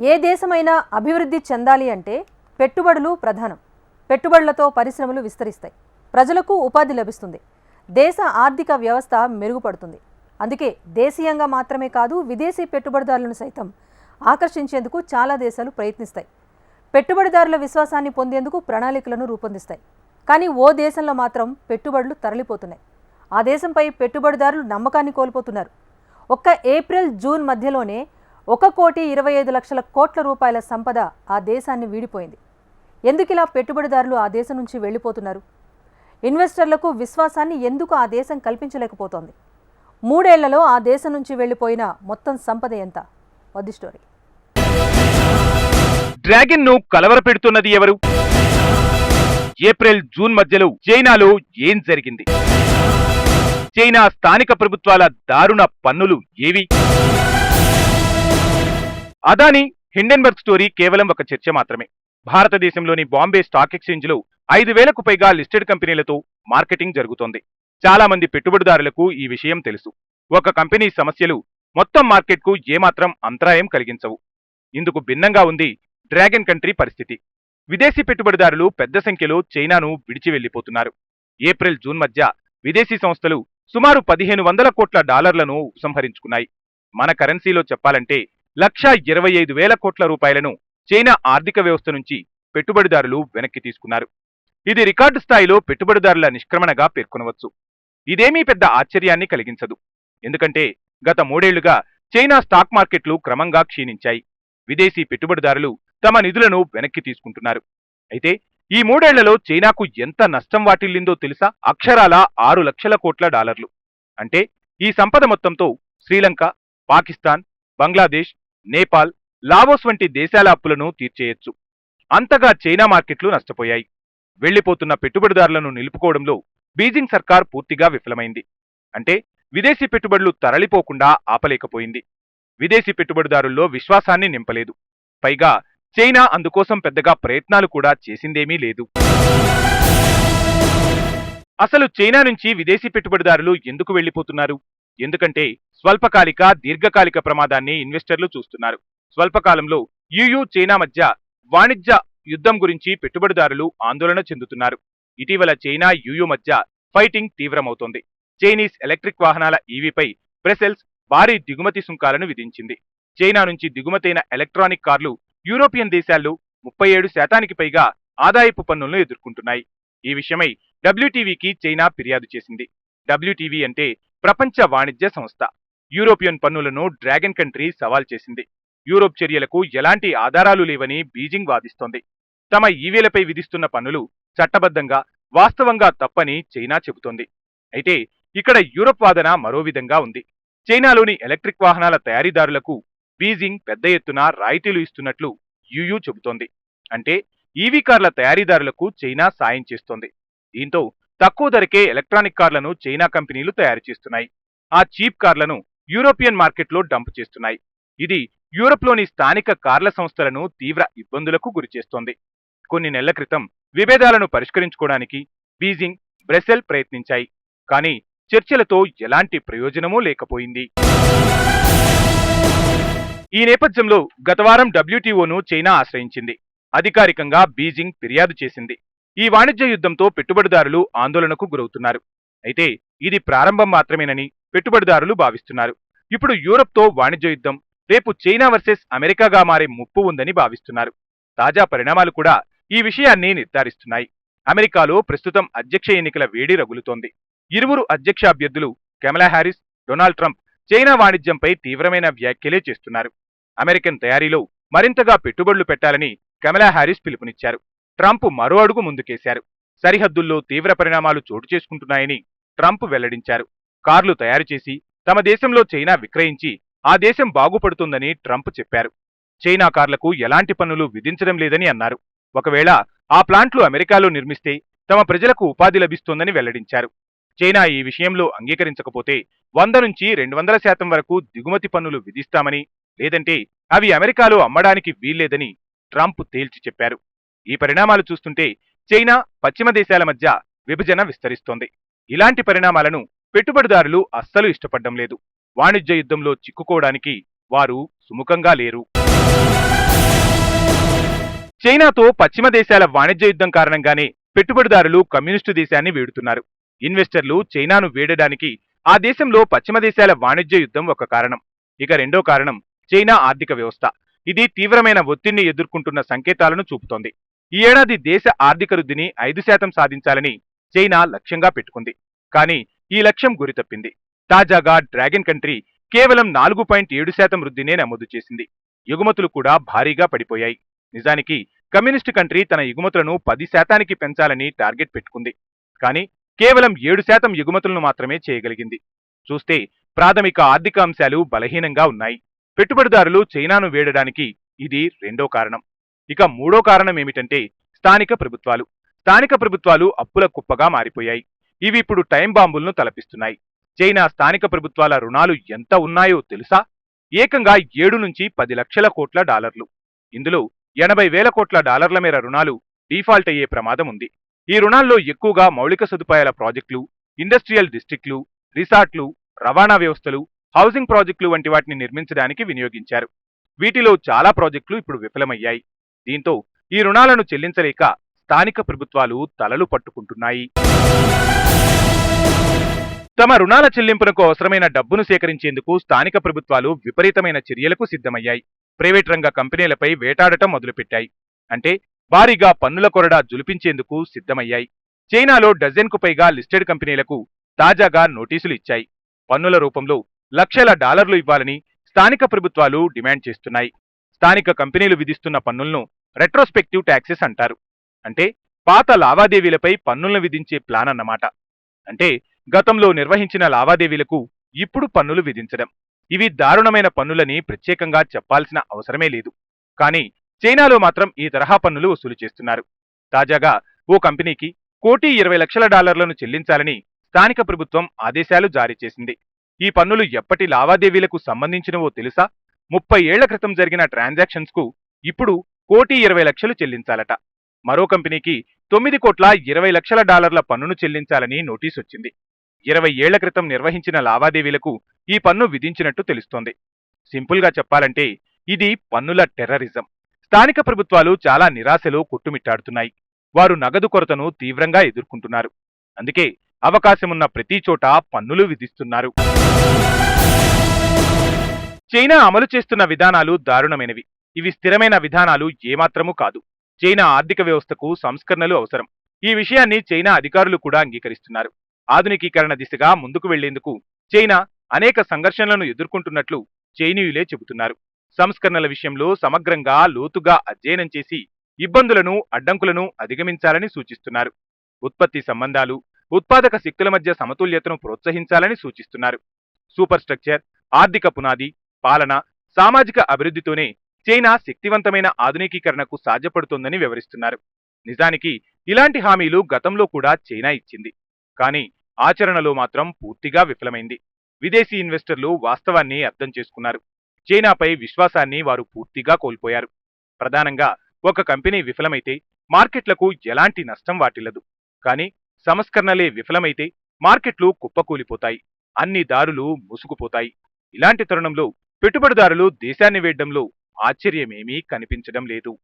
ఏ దేశమైనా అభివృద్ధి చెందాలి అంటే పెట్టుబడులు ప్రధానం. పెట్టుబడులతో పరిశ్రమలు విస్తరిస్తాయి. ప్రజలకు ఉపాధి లభిస్తుంది. దేశ ఆర్థిక వ్యవస్థ మెరుగుపడుతుంది. అందుకే దేశీయంగా మాత్రమే కాదు విదేశీ పెట్టుబడిదారులను సైతం ఆకర్షించేందుకు చాలా దేశాలు ప్రయత్నిస్తాయి. పెట్టుబడిదారుల విశ్వాసాన్ని పొందేందుకు ప్రణాళికలను రూపొందిస్తాయి. కానీ ఓ దేశంలో మాత్రం పెట్టుబడులు తరలిపోతున్నాయి. ఆ దేశంపై పెట్టుబడిదారులు నమ్మకాన్ని కోల్పోతున్నారు. ఒక్క ఏప్రిల్ జూన్ మధ్యలోనే ఒక కోటి ఇరవై ఐదు లక్షల కోట్ల రూపాయల సంపద ఆ దేశాన్ని వీడిపోయింది. ఎందుకిలా పెట్టుబడిదారులు ఆ దేశం నుంచి వెళ్ళిపోతున్నారు? ఇన్వెస్టర్లకు విశ్వాసాన్ని ఎందుకు ఆ దేశం కల్పించలేకపోతోంది? మూడేళ్ళలో ఆ దేశం నుంచి వెళ్ళిపోయిన మొత్తం సంపద ఎంత? వద్ది స్టోరీ. డ్రాగన్ను కలవరపెడుతున్నది ఎవరు? ఏప్రిల్ జూన్ మధ్యలో చైనాలో ఏం జరిగింది? చైనా స్థానిక ప్రభుత్వాల దారుణ పన్నులు ఏవి? అదాని హిండెన్బర్గ్ స్టోరీ కేవలం ఒక చర్చ మాత్రమే. భారతదేశంలోని బాంబే స్టాక్ ఎక్స్చేంజ్లో ఐదు వేలకు పైగా లిస్టెడ్ కంపెనీలతో మార్కెటింగ్ జరుగుతోంది. చాలా మంది పెట్టుబడిదారులకు ఈ విషయం తెలుసు. ఒక కంపెనీ సమస్యలు మొత్తం మార్కెట్కు ఏమాత్రం అంతరాయం కలిగించవు. ఇందుకు భిన్నంగా ఉంది డ్రాగన్ కంట్రీ పరిస్థితి. విదేశీ పెట్టుబడిదారులు పెద్ద సంఖ్యలో చైనాను విడిచి వెళ్ళిపోతున్నారు ఏప్రిల్ జూన్ మధ్య విదేశీ సంస్థలు సుమారు పదిహేను వందల కోట్ల డాలర్లను ఉపసంహరించుకున్నాయి మన కరెన్సీలో చెప్పాలంటే లక్షా ఇరవై ఐదు వేల కోట్ల రూపాయలను చైనా ఆర్థిక వ్యవస్థ నుంచి పెట్టుబడిదారులు వెనక్కి తీసుకున్నారు. ఇది రికార్డు స్థాయిలో పెట్టుబడిదారుల నిష్క్రమణగా పేర్కొనవచ్చు. ఇదేమీ పెద్ద ఆశ్చర్యాన్ని కలిగించదు. ఎందుకంటే గత మూడేళ్ళుగా చైనా స్టాక్ మార్కెట్లు క్రమంగా క్షీణించాయి. విదేశీ పెట్టుబడిదారులు తమ నిధులను వెనక్కి తీసుకుంటున్నారు. అయితే ఈ మూడేళ్ళలో చైనాకు ఎంత నష్టం వాటిల్లిందో తెలుసా? అక్షరాల ఆరు లక్షల కోట్ల డాలర్లు. అంటే ఈ సంపద మొత్తంతో శ్రీలంక పాకిస్తాన్ బంగ్లాదేశ్ నేపాల్ లావోస్ వంటి దేశాల అప్పులను తీర్చేయొచ్చు. అంతగా చైనా మార్కెట్లు నష్టపోయాయి. వెళ్ళిపోతున్న పెట్టుబడిదారులను నిలుపుకోవడంలో బీజింగ్ సర్కార్ పూర్తిగా విఫలమైంది. అంటే విదేశీ పెట్టుబడులు తరలిపోకుండా ఆపలేకపోయింది. విదేశీ పెట్టుబడిదారుల్లో విశ్వాసాన్ని నింపలేదు. పైగా చైనా అందుకోసం పెద్దగా ప్రయత్నాలు కూడా చేసిందేమీ లేదు. అసలు చైనా నుంచి విదేశీ పెట్టుబడిదారులు ఎందుకు వెళ్ళిపోతున్నారు ఎందుకంటే స్వల్పకాలిక దీర్ఘకాలిక ప్రమాదాన్ని ఇన్వెస్టర్లు చూస్తున్నారు. స్వల్పకాలంలో యుయు చైనా మధ్య వాణిజ్య యుద్ధం గురించి పెట్టుబడిదారులు ఆందోళన చెందుతున్నారు. ఇటీవల చైనా యుయు మధ్య ఫైటింగ్ తీవ్రమవుతోంది. చైనీస్ ఎలక్ట్రిక్ వాహనాల ఈవీపై బ్రెసెల్స్ భారీ దిగుమతి సుంకాలను విధించింది. చైనా నుంచి దిగుమతైన ఎలక్ట్రానిక్ కార్లు యూరోపియన్ దేశాల్లో ముప్పై ఏడు శాతానికి పైగా ఆదాయపు పన్నులను ఎదుర్కొంటున్నాయి. ఈ విషయమై డబ్ల్యూటీవీకి చైనా ఫిర్యాదు చేసింది. డబ్ల్యూటీవీ అంటే ప్రపంచ వాణిజ్య సంస్థ. యూరోపియన్ పన్నులను డ్రాగన్ కంట్రీ సవాల్ చేసింది. యూరోప్ చర్యలకు ఎలాంటి ఆధారాలు లేవని బీజింగ్ వాదిస్తోంది. తమ ఈవీలపై విధిస్తున్న పన్నులు చట్టబద్ధంగా వాస్తవంగా తప్పని చైనా చెబుతోంది. అయితే ఇక్కడ యూరప్ వాదన మరో విధంగా ఉంది. చైనాలోని ఎలక్ట్రిక్ వాహనాల తయారీదారులకు బీజింగ్ పెద్ద ఎత్తున రాయితీలు ఇస్తున్నట్లు యుయు చెబుతోంది. అంటే ఈవీ కార్ల తయారీదారులకు చైనా సాయం చేస్తోంది. దీంతో తక్కువ ధరకే ఎలక్ట్రానిక్ కార్లను చైనా కంపెనీలు తయారు చేస్తున్నాయి. ఆ చీప్ కార్లను యూరోపియన్ మార్కెట్లో డంప్ చేస్తున్నాయి. ఇది యూరప్లోని స్థానిక కార్ల సంస్థలను తీవ్ర ఇబ్బందులకు గురిచేస్తోంది కొన్ని నెలల క్రితం విభేదాలను పరిష్కరించుకోవడానికి బీజింగ్ బ్రెసెల్ ప్రయత్నించాయి. కానీ చర్చలతో ఎలాంటి ప్రయోజనమూ లేకపోయింది. ఈ నేపథ్యంలో గతవారం డబ్ల్యూటీఓను చైనా ఆశ్రయించింది. అధికారికంగా బీజింగ్ ఫిర్యాదు చేసింది. ఈ వాణిజ్య యుద్ధంతో పెట్టుబడిదారులు ఆందోళనకు గురవుతున్నారు. అయితే ఇది ప్రారంభం మాత్రమేనని పెట్టుబడిదారులు భావిస్తున్నారు. ఇప్పుడు యూరప్తో వాణిజ్య యుద్ధం రేపు చైనా వర్సెస్ అమెరికాగా మారే ముప్పు ఉందని భావిస్తున్నారు. తాజా పరిణామాలు కూడా ఈ విషయాన్ని నిర్ధారిస్తున్నాయి. అమెరికాలో ప్రస్తుతం అధ్యక్ష ఎన్నికల వేడి రగులుతోంది. ఇరువురు అధ్యక్ష అభ్యర్థులు Kamala Harris Donald Trump China వాణిజ్యంపై తీవ్రమైన వ్యాఖ్యలే చేస్తున్నారు. అమెరికన్ తయారీలో మరింతగా పెట్టుబడులు పెట్టాలని కమలా హ్యారిస్ పిలుపునిచ్చారు. ట్రంప్ మరో అడుగు ముందుకేశారు. సరిహద్దుల్లో తీవ్ర పరిణామాలు చోటు చేసుకుంటున్నాయని ట్రంప్ వెల్లడించారు. కార్లు తయారు చేసి తమ దేశంలో చైనా విక్రయించి ఆ దేశం బాగుపడుతుందని ట్రంప్ చెప్పారు. చైనా కార్లకు ఎలాంటి పన్నులు విధించడం లేదని అన్నారు. ఒకవేళ ఆ ప్లాంట్లు అమెరికాలో నిర్మిస్తే తమ ప్రజలకు ఉపాధి లభిస్తోందని వెల్లడించారు. చైనా ఈ విషయంలో అంగీకరించకపోతే వంద నుంచి రెండు వందల శాతం వరకు దిగుమతి పన్నులు విధిస్తామని లేదంటే అవి అమెరికాలో అమ్మడానికి వీల్లేదని ట్రంప్ తేల్చి చెప్పారు. ఈ పరిణామాలు చూస్తుంటే చైనా పశ్చిమ దేశాల మధ్య విభజన విస్తరిస్తోంది. ఇలాంటి పరిణామాలను పెట్టుబడిదారులు అస్సలు ఇష్టపడడం లేదు. వాణిజ్య యుద్ధంలో చిక్కుకోవడానికి వారు సుముఖంగా లేరు. చైనాతో పశ్చిమ దేశాల వాణిజ్య యుద్ధం కారణంగానే పెట్టుబడిదారులు కమ్యూనిస్టు దేశాన్ని వీడుతున్నారు. ఇన్వెస్టర్లు చైనాను వీడడానికి ఆ దేశంలో పశ్చిమ దేశాల వాణిజ్య యుద్ధం ఒక కారణం. ఇక రెండో కారణం చైనా ఆర్థిక వ్యవస్థ. ఇది తీవ్రమైన ఒత్తిడిని ఎదుర్కొంటున్న సంకేతాలను చూపుతోంది. ఈ ఏడాది దేశ ఆర్థిక వృద్ధిని ఐదు శాతం సాధించాలని చైనా లక్ష్యంగా పెట్టుకుంది. కానీ ఈ లక్ష్యం గురితప్పింది. తాజాగా డ్రాగన్ కంట్రీ కేవలం నాలుగు పాయింట్ ఏడు శాతం వృద్ధినే నమోదు చేసింది. ఎగుమతులు కూడా భారీగా పడిపోయాయి. నిజానికి కమ్యూనిస్టు కంట్రీ తన ఎగుమతులను పది శాతానికి పెంచాలని టార్గెట్ పెట్టుకుంది. కానీ కేవలం ఏడు శాతం ఎగుమతులను మాత్రమే చేయగలిగింది. చూస్తే ప్రాథమిక ఆర్థిక అంశాలు బలహీనంగా ఉన్నాయి. పెట్టుబడిదారులు చైనాను వేడడానికి ఇది రెండో కారణం. ఇక మూడో కారణం ఏమిటంటే స్థానిక ప్రభుత్వాలు. స్థానిక ప్రభుత్వాలు అప్పుల కుప్పగా మారిపోయాయి. ఇవి ఇప్పుడు టైం బాంబులను తలపిస్తున్నాయి. చైనా స్థానిక ప్రభుత్వాల రుణాలు ఎంత ఉన్నాయో తెలుసా? ఏకంగా ఏడు నుంచి పది లక్షల కోట్ల డాలర్లు. ఇందులో ఎనభై వేల కోట్ల డాలర్ల మేర రుణాలు డిఫాల్ట్ అయ్యే ప్రమాదం ఉంది. ఈ రుణాల్లో ఎక్కువగా మౌలిక సదుపాయాల ప్రాజెక్టులు ఇండస్ట్రియల్ డిస్ట్రిక్ట్లు రిసార్ట్లు రవాణా వ్యవస్థలు హౌసింగ్ ప్రాజెక్టులు వంటి వాటిని నిర్మించడానికి వినియోగించారు. వీటిలో చాలా ప్రాజెక్టులు ఇప్పుడు విఫలమయ్యాయి. దీంతో ఈ రుణాలను చెల్లించలేక స్థానిక ప్రభుత్వాలు తలలు పట్టుకుంటున్నాయి. తమ రుణాల చెల్లింపునకు అవసరమైన డబ్బును సేకరించేందుకు స్థానిక ప్రభుత్వాలు విపరీతమైన చర్యలకు సిద్ధమయ్యాయి. ప్రైవేట్ రంగ కంపెనీలపై వేటాడటం మొదలుపెట్టాయి. అంటే భారీగా పన్నుల కొరడా జులిపించేందుకు సిద్ధమయ్యాయి. చైనాలో డజన్కు పైగా లిస్టెడ్ కంపెనీలకు తాజాగా నోటీసులు ఇచ్చాయి. పన్నుల రూపంలో లక్షల డాలర్లు ఇవ్వాలని స్థానిక ప్రభుత్వాలు డిమాండ్ చేస్తున్నాయి. స్థానిక కంపెనీలు విధిస్తున్న పన్నులను రెట్రోస్పెక్టివ్ ట్యాక్సెస్ అంటారు. అంటే పాత లావాదేవీలపై పన్నులను విధించే ప్లాన్ అన్నమాట. అంటే గతంలో నిర్వహించిన లావాదేవీలకు ఇప్పుడు పన్నులు విధించడం. ఇవి దారుణమైన పన్నులని ప్రత్యేకంగా చెప్పాల్సిన అవసరమే లేదు. కానీ చైనాలో మాత్రం ఈ తరహా పన్నులు వసూలు చేస్తున్నారు. తాజాగా ఓ కంపెనీకి కోటి ఇరవై లక్షల డాలర్లను చెల్లించాలని స్థానిక ప్రభుత్వం ఆదేశాలు జారీ చేసింది. ఈ పన్నులు ఎప్పటి లావాదేవీలకు సంబంధించినవో తెలుసా? ముప్పై ఏళ్ళ క్రితం జరిగిన ట్రాన్సాక్షన్స్కు ఇప్పుడు కోటి ఇరవై లక్షలు చెల్లించాలట. మరో కంపెనీకి తొమ్మిది కోట్ల ఇరవై లక్షల డాలర్ల పన్నును చెల్లించాలని నోటీస్ వచ్చింది ఇరవై ఏళ్ళ క్రితం నిర్వహించిన లావాదేవీలకు ఈ పన్ను విధించినట్టు తెలుస్తోంది. సింపుల్గా చెప్పాలంటే ఇది పన్నుల టెర్రరిజం. స్థానిక ప్రభుత్వాలు చాలా నిరాశలో కొట్టుమిట్టాడుతున్నాయి. వారు నగదు కొరతను తీవ్రంగా ఎదుర్కొంటున్నారు. అందుకే అవకాశమున్న ప్రతి చోట పన్నులు విధిస్తున్నారు. చైనా అమలు చేస్తున్న విధానాలు దారుణమైనవి. ఇవి స్థిరమైన విధానాలు ఏమాత్రమూ కాదు. చైనా ఆర్థిక వ్యవస్థకు సంస్కరణలు అవసరం. ఈ విషయాన్ని చైనా అధికారులు కూడా అంగీకరిస్తున్నారు. ఆధునికీకరణ దిశగా ముందుకు వెళ్ళేందుకు చైనా అనేక సంఘర్షణలను ఎదుర్కొంటున్నట్లు చైనీయులే చెబుతున్నారు. సంస్కరణల విషయంలో సమగ్రంగా లోతుగా అధ్యయనం చేసి ఇబ్బందులను అడ్డంకులను అధిగమించాలని సూచిస్తున్నారు. ఉత్పత్తి సంబంధాలు ఉత్పాదక శక్తుల మధ్య సమతుల్యతను ప్రోత్సహించాలని సూచిస్తున్నారు. సూపర్ స్ట్రక్చర్ ఆర్థిక పునాది పాలన సామాజిక అభివృద్ధితోనే చైనా శక్తివంతమైన ఆధునికీకరణకు సాధ్యపడుతోందని వివరిస్తున్నారు. నిజానికి ఇలాంటి హామీలు గతంలో కూడా చైనా ఇచ్చింది. కానీ ఆచరణలో మాత్రం పూర్తిగా విఫలమైంది. విదేశీ ఇన్వెస్టర్లు వాస్తవాన్ని అర్థం చేసుకున్నారు. చైనాపై విశ్వాసాన్ని వారు పూర్తిగా కోల్పోయారు. ప్రధానంగా ఒక కంపెనీ విఫలమైతే మార్కెట్లకు ఎలాంటి నష్టం వాటిల్లదు. కానీ సంస్కరణలే విఫలమైతే మార్కెట్లు కుప్పకూలిపోతాయి. అన్ని దారులు మూసుకుపోతాయి. ఇలాంటి తరుణంలో పెట్టుబడిదారులు దేశాన్ని వేయడంలో ఆశ్చర్యమేమీ కనిపించడం లేదు.